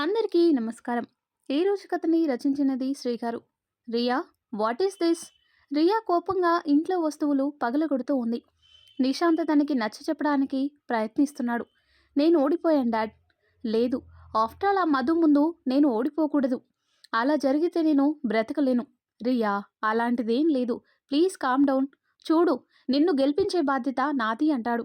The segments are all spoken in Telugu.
అందరికీ నమస్కారం. ఈరోజు కథని రచించినది శ్రీగారు. Riya what is this? Riya కోపంగా ఇంట్లో వస్తువులు పగలగొడుతూ ఉంది. నిశాంత తనకి నచ్చ చెప్పడానికి ప్రయత్నిస్తున్నాడు. నేను ఓడిపోయాను డాడ్. లేదు ఆఫ్టర్ ఆల్ ఆ మధు ముందు నేను ఓడిపోకూడదు. అలా జరిగితే నేను బ్రతకలేను. రియా అలాంటిదేం లేదు. Please calm down. చూడు నిన్ను గెలిపించే బాధ్యత నాది అంటాడు.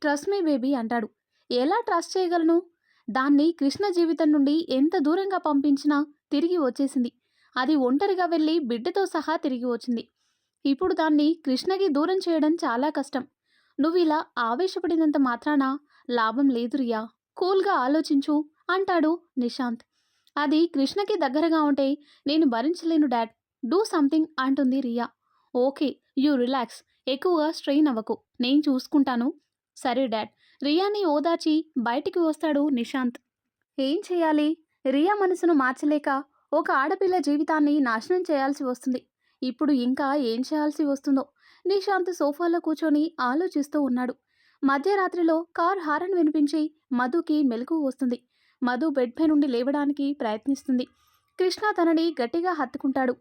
ట్రస్ట్ మీ బేబీ అంటాడు. ఎలా ట్రస్ట్ చేయగలను? దాన్ని కృష్ణ జీవితం నుండి ఎంత దూరంగా పంపించినా తిరిగి వచ్చేసింది. అది ఒంటరిగా వెళ్ళి బిడ్డతో సహా తిరిగి వచ్చింది. ఇప్పుడు దాన్ని కృష్ణకి దూరం చేయడం చాలా కష్టం. నువ్వు ఇలా ఆవేశపడినంత మాత్రాన లాభం లేదు రియా. కూల్గా ఆలోచించు అంటాడు నిశాంత్. అది కృష్ణకి దగ్గరగా ఉంటే నేను భరించలేను డాడ్. డూ సంథింగ్ అంటుంది రియా. Okay you relax. ఎక్కువగా స్ట్రెయిన్ అవ్వకు. నేను చూసుకుంటాను. సరే డాడ్. రియాని ఓదార్చి బయటికి వస్తాడు నిశాంత్. ఏం చేయాలి? రియా మనసును మార్చలేక ఒక ఆడపిల్ల జీవితాన్ని నాశనం చేయాల్సి వస్తుంది. ఇప్పుడు ఇంకా ఏం చేయాల్సి వస్తుందో? నిశాంత్ సోఫాలో కూర్చొని ఆలోచిస్తూ ఉన్నాడు. మధ్యరాత్రిలో కార్ హారన్ వినిపించి మధుకి మెలకు వస్తుంది. మధు బెడ్ పై నుండి లేవడానికి ప్రయత్నిస్తుంది. కృష్ణ తనని గట్టిగా హత్తుకుంటాడు.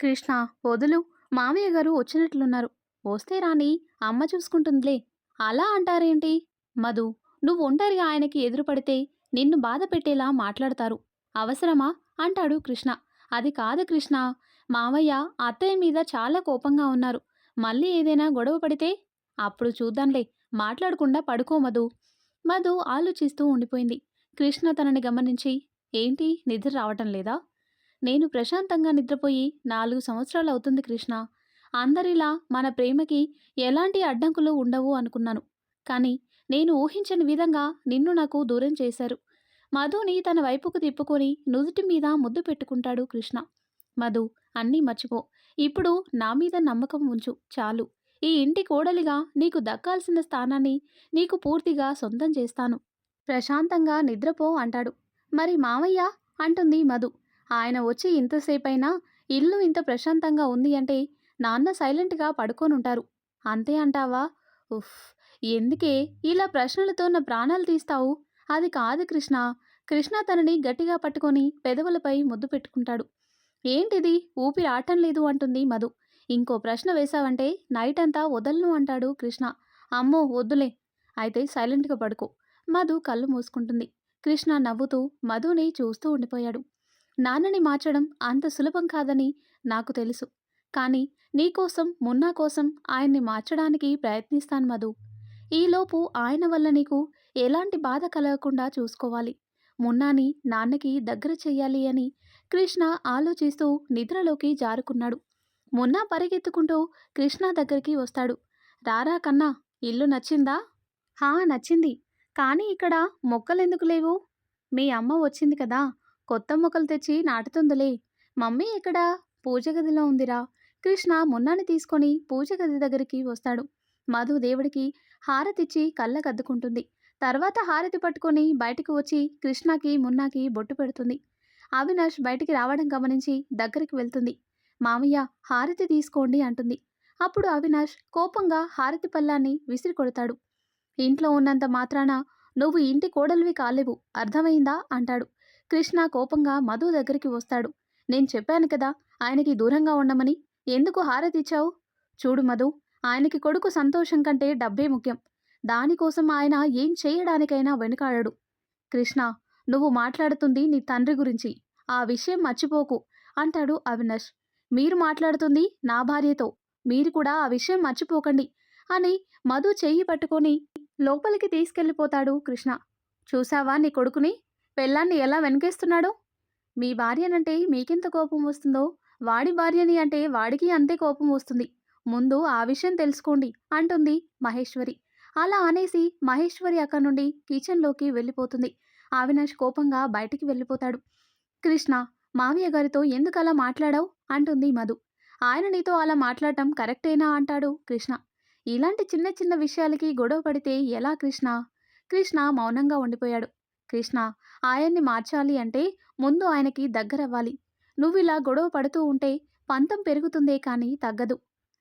కృష్ణ వదులు మామయ్య గారు వచ్చినట్లున్నారు. వస్తే రాని అమ్మ చూసుకుంటుందిలే. అలా అంటారేంటి? మధు నువ్వు ఒంటరిగా ఆయనకి ఎదురుపడితే నిన్ను బాధ పెట్టేలా మాట్లాడతారు. అవసరమా? అంటాడు కృష్ణ. అది కాదు కృష్ణ. మావయ్య అత్తయ్య మీద చాలా కోపంగా ఉన్నారు. మళ్ళీ ఏదైనా గొడవ పడితే? అప్పుడు చూద్దాంలే. మాట్లాడకుండా పడుకో మధు. మధు ఆలోచిస్తూ ఉండిపోయింది. కృష్ణ తనని గమనించి ఏంటి? నిద్ర రావటం లేదా? నేను ప్రశాంతంగా నిద్రపోయి నాలుగు సంవత్సరాలు అవుతుంది కృష్ణ. అందరిలా మన ప్రేమకి ఎలాంటి అడ్డంకులు ఉండవు అనుకున్నాను. కానీ నేను ఊహించని విధంగా నిన్ను నాకు దూరం చేశారు. మధుని తన వైపుకు తిప్పుకొని నుదుటి మీద ముద్దు పెట్టుకుంటాడు కృష్ణ. మధు అన్నీ మర్చిపో. ఇప్పుడు నా మీద నమ్మకం ఉంచు చాలు. ఈ ఇంటి కోడలిగా నీకు దక్కాల్సిన స్థానాన్ని నీకు పూర్తిగా సొంతం చేస్తాను. ప్రశాంతంగా నిద్రపో అంటాడు. మరి మామయ్య? అంటుంది మధు. ఆయన వచ్చి ఇంతసేపైనా ఇల్లు ఇంత ప్రశాంతంగా ఉంది అంటే నాన్న సైలెంట్గా పడుకోనుంటారు. అంతే అంటావా? ఉఫ్. ఎందుకే ఇలా ప్రశ్నలతో నా ప్రాణాలు తీస్తావు? అది కాదు కృష్ణ. కృష్ణ తనని గట్టిగా పట్టుకొని పెదవులపై ముద్దు పెట్టుకుంటాడు. ఏంటిది? ఊపిరి ఆటం లేదు అంటుంది మధు. ఇంకో ప్రశ్న వేశావంటే నైట్ అంతా వదలను అంటాడు కృష్ణ. అమ్మో వద్దులే. అయితే సైలెంట్గా పడుకో. మధు కళ్ళు మూసుకుంటుంది. కృష్ణ నవ్వుతూ మధుని చూస్తూ ఉండిపోయాడు. నాన్నని మార్చడం అంత సులభం కాదని నాకు తెలుసు. కానీ నీకోసం మున్నా కోసం ఆయన్ని మార్చడానికి ప్రయత్నిస్తాను మధు. ఈలోపు ఆయన వల్ల నీకు ఎలాంటి బాధ కలగకుండా చూసుకోవాలి. మున్నాని నాన్నకి దగ్గర చెయ్యాలి అని కృష్ణ ఆలోచిస్తూ నిద్రలోకి జారుకున్నాడు. మున్నా పరిగెత్తుకుంటూ కృష్ణ దగ్గరికి వస్తాడు. రారా కన్నా ఇల్లు నచ్చిందా? హా నచ్చింది. కానీ ఇక్కడ మొక్కలెందుకు లేవు? మీ అమ్మ వచ్చింది కదా కొత్త మొక్కలు తెచ్చి నాటుతుందిలే. మమ్మీ ఇక్కడ పూజ గదిలో ఉందిరా. కృష్ణ మున్నాని తీసుకొని పూజ గది దగ్గరికి వస్తాడు. మధు దేవుడికి హారతిచ్చి కళ్ళకద్దుకుంటుంది. తర్వాత హారతి పట్టుకొని బయటకు వచ్చి కృష్ణకి మున్నాకి బొట్టు పెడుతుంది. అవినాష్ బయటికి రావడం గమనించి దగ్గరికి వెళ్తుంది. మామయ్య హారతి తీసుకోండి అంటుంది. అప్పుడు అవినాష్ కోపంగా హారతి పల్లాన్ని విసిరి కొడతాడు. ఇంట్లో ఉన్నంత మాత్రాన నువ్వు ఇంటి కోడలివి కాలేవు అర్థమైందా? అంటాడు. కృష్ణ కోపంగా మధు దగ్గరికి వస్తాడు. నేను చెప్పాను కదా ఆయనకి దూరంగా ఉండమని ఎందుకు హారతిచ్చావు? చూడు మధు ఆయనకి కొడుకు సంతోషం కంటే డబ్బే ముఖ్యం. దానికోసం ఆయన ఏం చేయడానికైనా వెనుకాడడు. కృష్ణ నువ్వు మాట్లాడుతుంది నీ తండ్రి గురించి. ఆ విషయం మర్చిపోకు అంటాడు అవినాష్. మీరు మాట్లాడుతుంది నా భార్యతో. మీరు కూడా ఆ విషయం మర్చిపోకండి అని మధు చెయ్యి పట్టుకొని లోపలికి తీసుకెళ్ళిపోతాడు కృష్ణ. చూసావా నీ కొడుకుని? పెళ్ళాన్ని ఎలా వెనకేస్తున్నాడో? మీ భార్యనంటే మీకెంత కోపం వస్తుందో వాడి భార్యని అంటే వాడికి అంతే కోపం వస్తుంది. ముందు ఆ విషయం తెలుసుకోండి అంటుంది మహేశ్వరి. అలా అనేసి మహేశ్వరి అక్కడి నుండి కిచెన్లోకి వెళ్ళిపోతుంది. అవినాష్ కోపంగా బయటికి వెళ్ళిపోతాడు. కృష్ణ మావయ్య గారితో ఎందుకు అలా మాట్లాడావు? అంటుంది మధు. ఆయన నీతో అలా మాట్లాడటం కరెక్టేనా? అంటాడు కృష్ణ. ఇలాంటి చిన్న చిన్న విషయాలకి గొడవ పడితే ఎలా కృష్ణ? కృష్ణ మౌనంగా ఉండిపోయాడు. కృష్ణ ఆయన్ని మార్చాలి అంటే ముందు ఆయనకి దగ్గరవ్వాలి. నువ్వు ఇలా గొడవ పడుతూ ఉంటే పంతం పెరుగుతుందే కానీ తగ్గదు.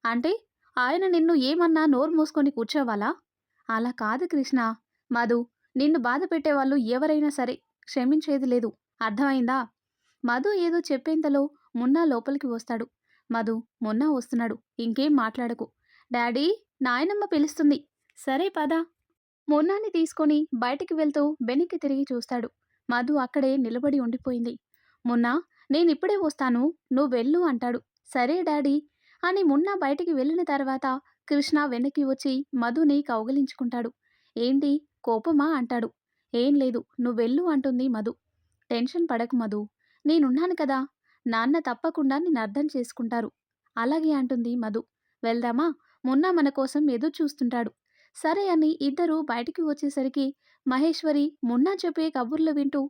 అంటే ఆయన నిన్ను ఏమన్నా నోరు మూసుకొని కూర్చోవాలా? అలా కాదు కృష్ణ. మధు నిన్ను బాధ పెట్టేవాళ్ళు ఎవరైనా సరే క్షమించేది లేదు. అర్థమైందా? మధు ఏదో చెప్పేంతలో మున్నా లోపలికి వస్తాడు. మధు మొన్న వస్తున్నాడు. ఇంకేం మాట్లాడకు. డాడీ నాయనమ్మ పిలుస్తుంది. సరే పద. మున్నాని తీసుకొని బయటికి వెళ్తూ వెనక్కి తిరిగి చూస్తాడు. మధు అక్కడే నిలబడి ఉండిపోయింది. మొన్న నేనిప్పుడే వస్తాను. నువ్వు వెళ్ళు అంటాడు. సరే డాడీ. అని మున్నా బయటికి వెళ్ళిన తర్వాత కృష్ణ వెనక్కి వచ్చి మధుని కౌగలించుకుంటాడు. ఏంటి? కోపమా? అంటాడు. ఏం లేదు. నువ్వెళ్ళు అంటుంది మధు. టెన్షన్ పడకు మధు. నేనున్నాను కదా. నాన్న తప్పకుండా నిన్ను అర్థం చేసుకుంటారు అలాగే అంటుంది మధు. వెళ్దామా? మున్నా మన కోసం ఎదురు చూస్తుంటాడు. సరే అని ఇద్దరూ బయటికి వచ్చేసరికి మహేశ్వరి మున్నా చెప్పే కబుర్లు వింటూ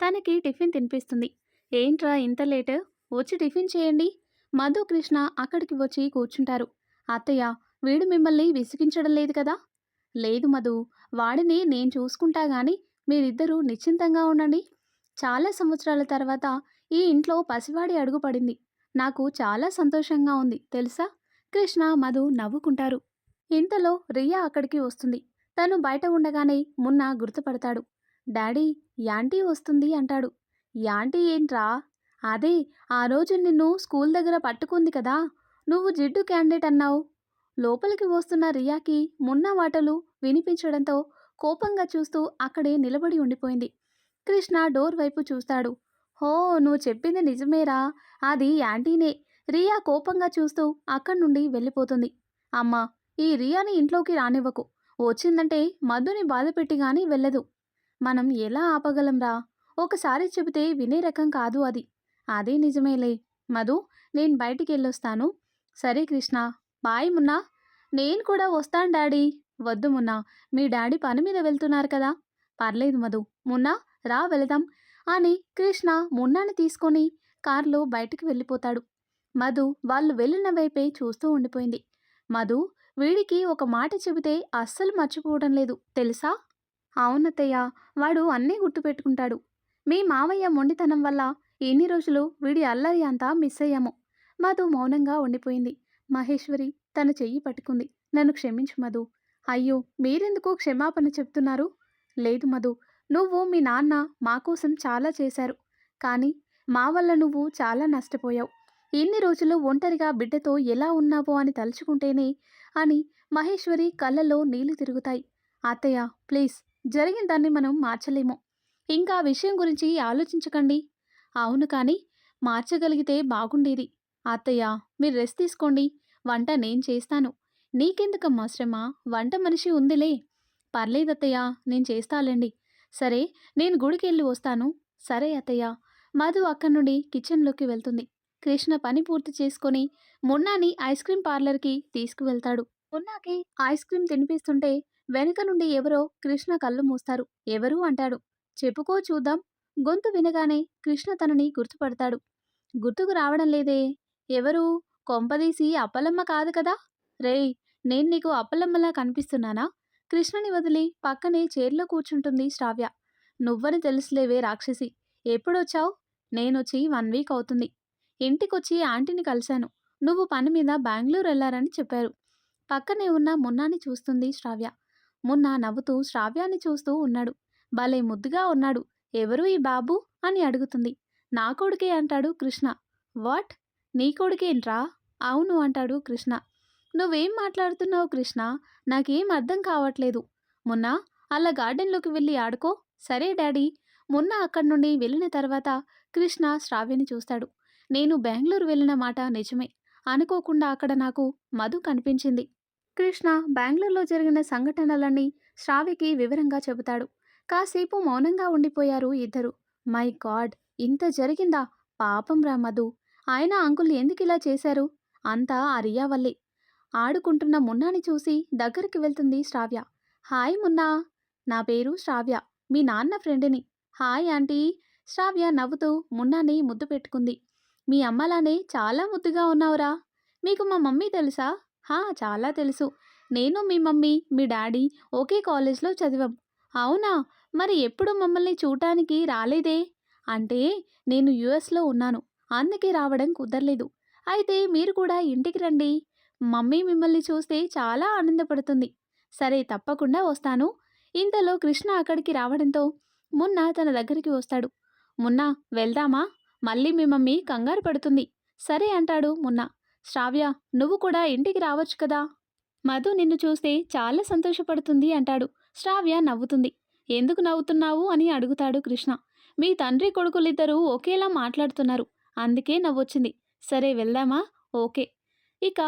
తనకి టిఫిన్ తినిపిస్తుంది. ఏంట్రా ఇంత లేట్? వచ్చి టిఫిన్ చేయండి. మధు కృష్ణ అక్కడికి వచ్చి కూర్చుంటారు. అత్తయ్య వీడు మిమ్మల్ని విసిగించడం లేదు కదా? లేదు మధు వాడిని నేను చూసుకుంటా గాని మీరిద్దరూ నిశ్చింతంగా ఉండండి. చాలా సంవత్సరాల తర్వాత ఈ ఇంట్లో పసివాడి అడుగు పడింది. నాకు చాలా సంతోషంగా ఉంది తెలుసా? కృష్ణ మధు నవ్వుకుంటారు. ఇంతలో రియా అక్కడికి వస్తుంది. తను బయట ఉండగానే మున్న గుర్తుపడతాడు. డాడీ యాంటీ వస్తుంది అంటాడు. యాంటీ ఏంట్రా? అదే ఆ రోజు నిన్ను స్కూల్ దగ్గర పట్టుకుంది కదా నువ్వు జిడ్డు క్యాండిడేట్ అన్నావు. లోపలికి వస్తున్న రియాకి మున్న మాటలు వినిపించడంతో కోపంగా చూస్తూ అక్కడే నిలబడి ఉండిపోయింది. కృష్ణ డోర్ వైపు చూస్తాడు. హో నువ్వు చెప్పింది నిజమేరా అది యాంటీనే. రియా కోపంగా చూస్తూ అక్కడి నుండి వెళ్ళిపోతుంది. అమ్మా ఈ రియాని ఇంట్లోకి రానివ్వకు. వచ్చిందంటే మధుని బాధపెట్టి గాని వెళ్ళదు. మనం ఎలా ఆపగలంరా ఒకసారి చెబితే వినే రకం కాదు అది. అదే నిజమేలే. మధు నేను బయటికి వెళ్ళొస్తాను సరే కృష్ణ బాయ్ మున్నా. నేను కూడా వస్తాను డాడీ. వద్దు మున్నా మీ డాడీ పని మీద వెళ్తున్నారు కదా. పర్లేదు మధు. మున్నా రా వెళదాం. అని కృష్ణ మున్నాని తీసుకొని కారులో బయటికి వెళ్ళిపోతాడు. మధు వాళ్ళు వెళ్ళిన వైపే చూస్తూ ఉండిపోయింది. మధు వీడికి ఒక మాట చెబితే అస్సలు మర్చిపోవడం లేదు. తెలుసా? అవునతయ్య వాడు అన్నీ గుర్తుపెట్టుకుంటాడు. మీ మావయ్య మొండితనం వల్ల ఎన్ని రోజులు వీడి అల్లరి అంతా మిస్ అయ్యాము మధు మౌనంగా ఉండిపోయింది. మహేశ్వరి తన చెయ్యి పట్టుకుంది. నన్ను క్షమించు మధు. అయ్యో మీరెందుకు క్షమాపణ చెప్తున్నారు? లేదు మధు. నువ్వు మీ నాన్న మా కోసం చాలా చేశారు. కానీ మా వల్ల నువ్వు చాలా నష్టపోయావు. ఇన్ని రోజులు ఒంటరిగా బిడ్డతో ఎలా ఉన్నావో అని తలుచుకుంటేనే అని మహేశ్వరి కళ్ళల్లో నీళ్ళు తిరుగుతాయి. అత్తయ్య ప్లీజ్ జరిగిన దాన్ని మనం మార్చలేము. ఇంకా విషయం గురించి ఆలోచించకండి. అవును కానీ మార్చగలిగితే బాగుండేది. అత్తయ్య మీరు రెస్ట్ తీసుకోండి. వంట నేను చేస్తాను. నీకెందుకమ్మా శ్రమ? వంట మనిషి ఉందిలే. పర్లేదత్తయ్య నేను చేస్తాలేండి. సరే నేను గుడికి వెళ్ళి వస్తాను. సరే అత్తయ్య. మధు అక్కడి నుండి కిచెన్లోకి వెళ్తుంది. కృష్ణ పని పూర్తి చేసుకొని మున్నాని ఐస్ క్రీం పార్లర్కి తీసుకువెళ్తాడు. మున్నాకి ఐస్ క్రీం తినిపిస్తుంటే వెనుక నుండి ఎవరో కృష్ణ కళ్ళు మూస్తారు. ఎవరు? అంటాడు. చెప్పుకో చూద్దాం. గొంతు వినగానే కృష్ణ తనని గుర్తుపడతాడు. గుర్తుకు రావడం లేదే. ఎవరు? కొంపదీసి అప్పలమ్మ కాదు కదా? రేయ్ నేను నీకు అప్పలమ్మలా కనిపిస్తున్నానా? కృష్ణని వదిలి పక్కనే చైర్లో కూర్చుంటుంది శ్రావ్య. నువ్వని తెలుసులేవే రాక్షసి. ఎప్పుడొచ్చావు? నేనొచ్చి వన్ వీక్ అవుతుంది. ఇంటికొచ్చి ఆంటీని కలిశాను. నువ్వు పని మీద బెంగళూరు వెళ్ళారని చెప్పారు. పక్కనే ఉన్న మున్నాని చూస్తుంది శ్రావ్య. మున్నా నవ్వుతూ శ్రావ్యాన్ని చూస్తూ ఉన్నాడు. భలే ముద్దుగా ఉన్నాడు. ఎవరు ఈ బాబు? అని అడుగుతుంది. నా కొడుకే అంటాడు కృష్ణ. వాట్? నీ కొడుకేంట్రా? అవును అంటాడు కృష్ణ. నువ్వేం మాట్లాడుతున్నావు కృష్ణ? నాకేం అర్థం కావట్లేదు. మొన్న అలా గార్డెన్లోకి వెళ్ళి ఆడుకో. సరే డాడీ. మొన్న అక్కడి నుండి వెళ్ళిన తర్వాత కృష్ణ శ్రావ్యని చూస్తాడు. నేను బెంగళూరు వెళ్ళిన మాట నిజమే. అనుకోకుండా అక్కడ నాకు మధు కనిపించింది. కృష్ణ బెంగళూరులో జరిగిన సంఘటనలన్నీ శ్రావ్యకి వివరంగా చెబుతాడు. కాసేపు మౌనంగా ఉండిపోయారు ఇద్దరు. My god! ఇంత జరిగిందా? పాపం రా మధు. ఆయన అంకుల్ ఎందుకు ఇలా చేశారు? అంతా అరియా వల్లే. ఆడుకుంటున్న మున్నాని చూసి దగ్గరికి వెళ్తుంది శ్రావ్య. హాయ్ మున్నా! నా పేరు శ్రావ్య. మీ నాన్న ఫ్రెండ్ని. Hi aunty! శ్రావ్య నవ్వుతూ మున్నాని ముద్దు పెట్టుకుంది. మీ అమ్మలానే చాలా ముద్దుగా ఉన్నావురా. మీకు మా మమ్మీ తెలుసా? హా చాలా తెలుసు. నేను మీ మమ్మీ మీ డాడీ ఒకే కాలేజ్లో చదివాం. అవునా? మరి ఎప్పుడు మమ్మల్ని చూడటానికి రాలేదే? అంటే నేను యుఎస్లో ఉన్నాను. అందుకే రావడం కుదరలేదు. అయితే మీరు కూడా ఇంటికి రండి. మమ్మీ మిమ్మల్ని చూస్తే చాలా ఆనందపడుతుంది. సరే తప్పకుండా వస్తాను. ఇంతలో కృష్ణ అక్కడికి రావడంతో మున్న తన దగ్గరికి వస్తాడు. మున్న వెళ్దామా? మళ్ళీ మీ మమ్మీ కంగారు పడుతుంది. సరే అంటాడు మున్న. శ్రావ్య నువ్వు కూడా ఇంటికి రావచ్చు కదా? మధు నిన్ను చూస్తే చాలా సంతోషపడుతుంది అంటాడు. శ్రావ్య నవ్వుతుంది. ఎందుకు నవ్వుతున్నావు? అని అడుగుతాడు కృష్ణ. మీ తండ్రి కొడుకులిద్దరూ ఒకేలా మాట్లాడుతున్నారు. అందుకే నవ్వొచ్చింది. సరే వెళ్దామా? ఓకే. ఇక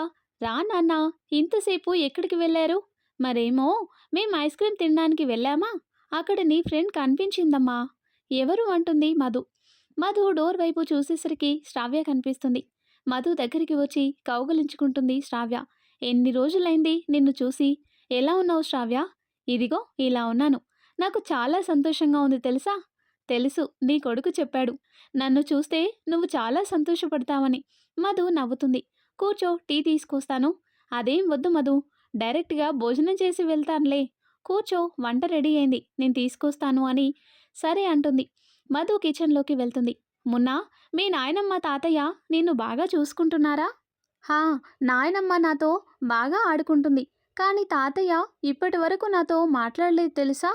రా నాన్న. ఇంతసేపు ఎక్కడికి వెళ్ళారు? మరేమో మేం ఐస్ క్రీమ్ తినడానికి వెళ్ళామా? అక్కడ నీ ఫ్రెండ్ కనిపించిందమ్మా. ఎవరు? అంటుంది మధు. మధు డోర్ వైపు చూసేసరికి శ్రావ్య కనిపిస్తుంది. మధు దగ్గరికి వచ్చి కౌగలించుకుంటుంది శ్రావ్య. ఎన్ని రోజులైంది నిన్ను చూసి? ఎలా ఉన్నావు శ్రావ్య? ఇదిగో ఇలా ఉన్నాను. నాకు చాలా సంతోషంగా ఉంది తెలుసా? తెలుసు నీ కొడుకు చెప్పాడు. నన్ను చూస్తే నువ్వు చాలా సంతోషపడతావని. మధు నవ్వుతుంది. కూర్చో టీ తీసుకొస్తాను. అదేం వద్దు మధు. డైరెక్ట్గా భోజనం చేసి వెళ్తానులే. కూర్చో వంట రెడీ అయింది. నేను తీసుకొస్తాను అని సరే అంటుంది. మధు కిచెన్లోకి వెళ్తుంది. మున్నా మీ నాయనమ్మ తాతయ్య నిన్ను బాగా చూసుకుంటున్నారా? హా నాయనమ్మ నాతో బాగా ఆడుకుంటుంది. కానీ తాతయ్య ఇప్పటి వరకు నాతో మాట్లాడలేదు తెలుసా?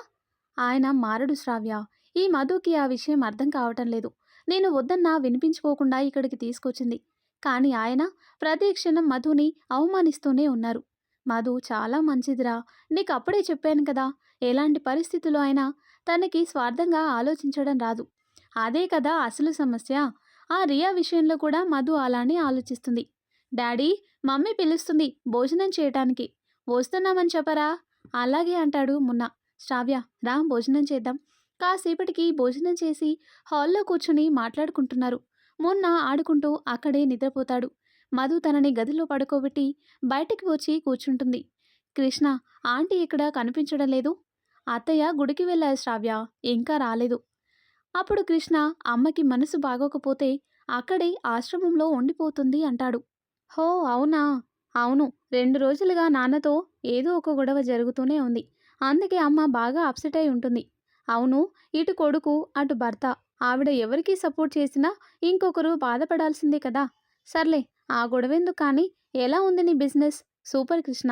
ఆయన మారడు శ్రావ్య. ఈ మధుకి ఆ విషయం అర్థం కావటం లేదు. నేను వద్దన్నా వినిపించుకోకుండా ఇక్కడికి తీసుకొచ్చింది. కానీ ఆయన ప్రతి క్షణం మధుని అవమానిస్తూనే ఉన్నారు. మధు చాలా మంచిదిరా. నీకు అప్పుడే చెప్పాను కదా ఎలాంటి పరిస్థితుల్లో అయినా తనకి స్వార్థంగా ఆలోచించడం రాదు. అదే కదా అసలు సమస్య. ఆ రియా విషయంలో కూడా మధు అలానే ఆలోచిస్తుంది. డాడీ మమ్మీ పిలుస్తుంది భోజనం చేయటానికి. వస్తున్నామని చెప్పరా? అలాగే అంటాడు మున్న. శ్రావ్య రా భోజనం చేద్దాం. కాసేపటికి భోజనం చేసి హాల్లో కూర్చుని మాట్లాడుకుంటున్నారు. మొన్న ఆడుకుంటూ అక్కడే నిద్రపోతాడు. మధు తనని గదిలో పడుకోబెట్టి బయటికి వచ్చి కూర్చుంటుంది. కృష్ణ ఆంటీ ఇక్కడ కనిపించడం లేదు. అత్తయ్య గుడికి వెళ్ళారు శ్రావ్య ఇంకా రాలేదు. అప్పుడు కృష్ణ అమ్మకి మనసు బాగోకపోతే అక్కడే ఆశ్రమంలో ఉండిపోతుంది అంటాడు. హో అవునా? అవును. రెండు రోజులుగా నాన్నతో ఏదో ఒక గొడవ జరుగుతూనే ఉంది. అందుకే అమ్మ బాగా అప్సెట్ అయి ఉంటుంది. అవును ఇటు కొడుకు అటు భర్త. ఆవిడ ఎవరికి సపోర్ట్ చేసినా ఇంకొకరు బాధపడాల్సిందే కదా. సర్లే ఆ గొడవెందుకు కానీ? ఎలా ఉంది నీ బిజినెస్? సూపర్ కృష్ణ.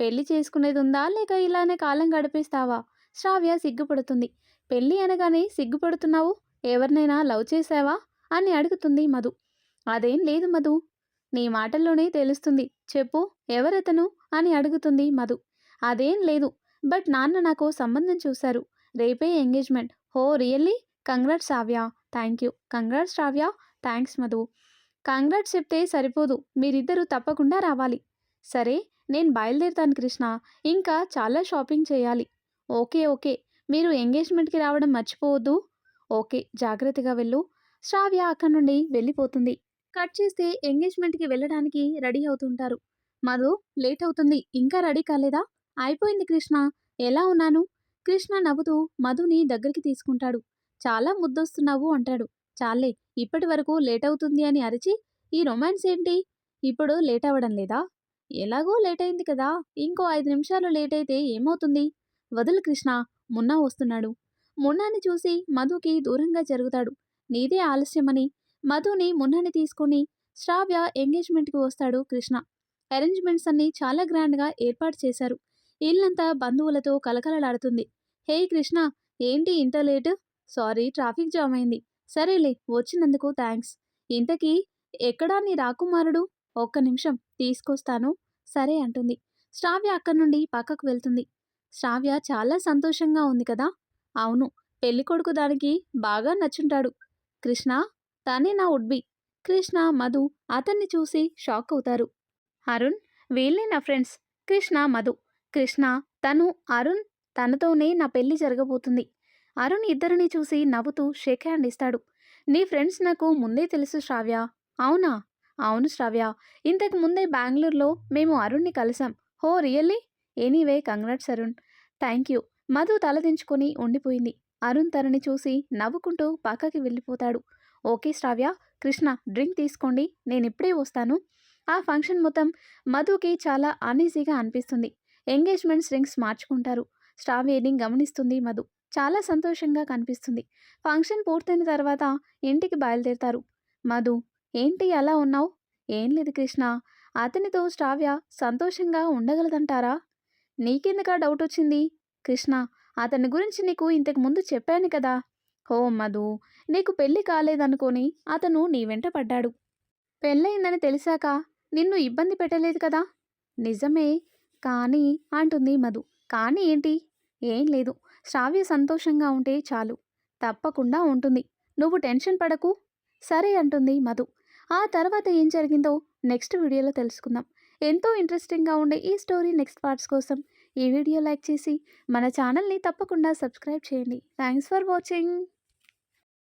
పెళ్ళి చేసుకునేది ఉందా లేక ఇలానే కాలం గడిపేస్తావా? శ్రావ్య సిగ్గుపడుతుంది. పెళ్ళి అనగానే సిగ్గుపడుతున్నావు? ఎవరినైనా లవ్ చేసావా అని అడుగుతుంది మధు. అదేం లేదు మధు. నీ మాటల్లోనే తెలుస్తుంది. చెప్పు ఎవరతను? అని అడుగుతుంది మధు. అదేం లేదు. బట్ నాన్న నాకు సంబంధం చూశారు. రేపే engagement. Oh really? Congrats Shravya. Thank you. Congrats Shravya. Thanks Madhu. Congrats చెప్తే సరిపోదు. మీరిద్దరూ తప్పకుండా రావాలి. సరే నేను బయలుదేరుతాను కృష్ణ. ఇంకా చాలా షాపింగ్ చేయాలి. Okay okay. మీరు ఎంగేజ్మెంట్కి రావడం మర్చిపోవద్దు. ఓకే జాగ్రత్తగా వెళ్ళు. శ్రావ్య అక్కడి నుండి వెళ్ళిపోతుంది. కట్ చేస్తే ఎంగేజ్మెంట్కి వెళ్ళడానికి రెడీ అవుతుంటారు. మధు లేట్ అవుతుంది. ఇంకా రెడీ కాలేదా? అయిపోయింది కృష్ణ. ఎలా ఉన్నాను? కృష్ణ నవ్వుతూ మధుని దగ్గరికి తీసుకుంటాడు. చాలా ముద్దొస్తున్నావు అంటాడు. చాలే ఇప్పటి వరకు లేట్ అవుతుంది అని అరిచి ఈ రొమాన్స్ ఏంటి? ఇప్పుడు లేట్ అవ్వడం లేదా? ఎలాగో లేట్ అయింది కదా. ఇంకో ఐదు నిమిషాలు లేట్ అయితే ఏమవుతుంది? వదులు కృష్ణ. మున్నా వస్తున్నాడు. మున్నాని చూసి మధుకి దూరంగా జరుగుతాడు. నీదే ఆలస్యమని మధుని మున్నని తీసుకొని శ్రావ్య ఎంగేజ్మెంట్కి వస్తాడు కృష్ణ. అరేంజ్మెంట్స్ అన్ని చాలా గ్రాండ్గా ఏర్పాటు చేశారు. ఇల్లంతా బంధువులతో కలకలలాడుతుంది హే కృష్ణ ఏంటి ఇంత లేటు? సారీ ట్రాఫిక్ జామ్ అయింది. సరేలే వచ్చినందుకు థ్యాంక్స్ ఇంతకీ ఎక్కడా నీ రాకుమారుడు? ఒక్క నిమిషం తీసుకొస్తాను. సరే అంటుంది. శ్రావ్య అక్కడి నుండి పక్కకు వెళ్తుంది. శ్రావ్య చాలా సంతోషంగా ఉంది కదా? అవును పెళ్ళికొడుకు దానికి బాగా నచ్చుంటాడు. కృష్ణ తనే నా ఉడ్బి. కృష్ణ మధు అతన్ని చూసి షాక్ అవుతారు. అరుణ్ వీళ్ళే నా ఫ్రెండ్స్. కృష్ణ మధు. కృష్ణ తను అరుణ్ తనతోనే నా పెళ్ళి జరగబోతుంది. అరుణ్ ఇద్దరిని చూసి నవ్వుతూ షేక్ హ్యాండ్ ఇస్తాడు. నీ ఫ్రెండ్స్ నాకు ముందే తెలుసు శ్రావ్య. అవునా? అవును శ్రావ్య. ఇంతకు ముందే బెంగళూరులో మేము అరుణ్ని కలిసాం. హో really? Anyway congrats Arun. Thank you. Madhu తలదించుకొని ఉండిపోయింది. అరుణ్ తనని చూసి నవ్వుకుంటూ పక్కకి వెళ్ళిపోతాడు. ఓకే శ్రావ్య కృష్ణ డ్రింక్ తీసుకోండి నేను ఇప్పుడే వస్తాను. ఆ ఫంక్షన్ మొత్తం మధుకి చాలా అన్ఈజీగా అనిపిస్తుంది. ఎంగేజ్మెంట్స్ రింగ్స్ మార్చుకుంటారు. శ్రావ్యని గమనిస్తుంది మధు. చాలా సంతోషంగా కనిపిస్తుంది. ఫంక్షన్ పూర్తయిన తర్వాత ఇంటికి బయలుదేరుతారు. మధు ఏంటి అలా ఉన్నావు? ఏం లేదు కృష్ణ. అతనితో శ్రావ్య సంతోషంగా ఉండగలదంటారా? నీకెందుకా డౌట్ వచ్చింది? కృష్ణ అతని గురించి నీకు ఇంతకు ముందు చెప్పాను కదా. హో మధు నీకు పెళ్ళి కాలేదనుకొని అతను నీ వెంట పడ్డాడు. పెళ్ళయిందని తెలిసాక నిన్ను ఇబ్బంది పెట్టలేదు కదా? నిజమే కానీ అంటుంది మధు. కానీ ఏంటి? ఏం లేదు. శ్రావ్య సంతోషంగా ఉంటే చాలు. తప్పకుండా ఉంటుంది. నువ్వు టెన్షన్ పడకు. సరే అంటుంది మధు. ఆ తర్వాత ఏం జరిగిందో నెక్స్ట్ వీడియోలో తెలుసుకుందాం. ఎంతో ఇంట్రెస్టింగ్గా ఉండే ఈ స్టోరీ నెక్స్ట్ పార్ట్స్ కోసం ఈ వీడియో లైక్ చేసి మన ఛానల్ని తప్పకుండా సబ్స్క్రైబ్ చేయండి. Thanks for watching.